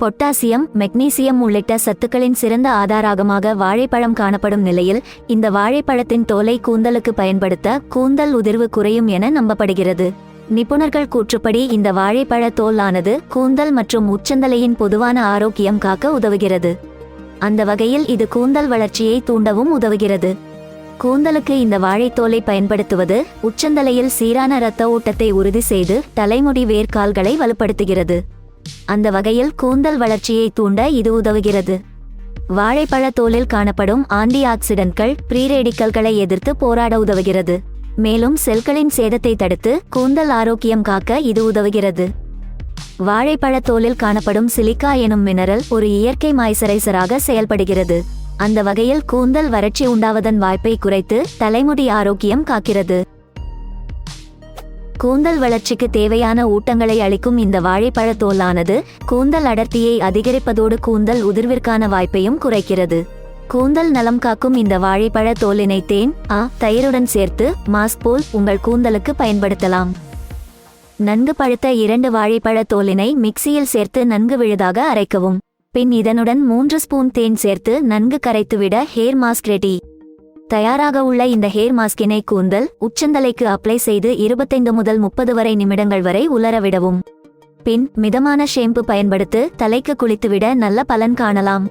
Potassium magnesium உள்ளிட்ட சத்துக்களின் சிறந்த ஆதாரமாக வாழைப்பழம் காணப்படும் நிலையில் இந்த வாழைப்பழத்தின் தோலை கூந்தலுக்கு பயன்படுத்த கூந்தல் உதிர்வு குறையும் என நம்பப்படுகிறது. நிபுணர்கள் கூற்றுப்படி இந்த வாழைப்பழ தோல் ஆனது கூந்தல் மற்றும் உச்சந்தலையின் பொதுவான ஆரோக்கியம் காக்க உதவுகிறது. அந்த வகையில் இது கூந்தல் வளர்ச்சியை தூண்டவும் உதவுகிறது. கூந்தலுக்கு இந்த வாழைத்தோலை பயன்படுத்துவது உச்சந்தலையில் சீரான இரத்த ஓட்டத்தை உறுதி செய்து தலைமுடி வேர்க்கால்களை வலுப்படுத்துகிறது. அந்த வகையில் கூந்தல் வளர்ச்சியை தூண்ட இது உதவுகிறது. வாழைப்பழ தோலில் காணப்படும் ஆன்டி ஆக்சிடென்ட்கள் ப்ரீரேடிக்கல்களை எதிர்த்து போராட உதவுகிறது. மேலும் செல்களின் சேதத்தை தடுத்து கூந்தல் ஆரோக்கியம் காக்க இது உதவுகிறது. வாழைப்பழ தோலில் காணப்படும் சிலிக்கா எனும் மினரல் ஒரு இயற்கை மாய்சரைசராக செயல்படுகிறது. அந்த வகையில் கூந்தல் வறட்சி உண்டாவதன் வாய்ப்பை குறைத்து தலைமுடி ஆரோக்கியம் காக்கிறது. கூந்தல் வளர்ச்சிக்கு தேவையான ஊட்டங்களை அளிக்கும் இந்த வாழைப்பழ தோலானது கூந்தல் அடர்த்தியை அதிகரிப்பதோடு கூந்தல் உதிர்விற்கான வாய்ப்பையும் குறைக்கிறது. கூந்தல் நலம் காக்கும் இந்த வாழைப்பழ தோலினை தேன் ஆ தயிருடன் சேர்த்து மாஸ்க் போல் உங்கள் கூந்தலுக்கு பயன்படுத்தலாம். நன்கு பழுத்த இரண்டு வாழைப்பழ தோலினை மிக்சியில் சேர்த்து நன்கு விழுதாக அரைக்கவும். பின் இதனுடன் மூன்று ஸ்பூன் தேன் சேர்த்து நன்கு கரைத்துவிட ஹேர் மாஸ்க் ரெடி. தயாராக உள்ள இந்த ஹேர் மாஸ்கினை கூந்தல் உச்சந்தலைக்கு அப்ளை செய்து இருபத்தைந்து முதல் முப்பது வரை நிமிடங்கள் வரை உலரவிடவும் பின் மிதமான ஷேம்பு பயன்படுத்து தலைக்கு குளித்துவிட நல்ல பலன் காணலாம்.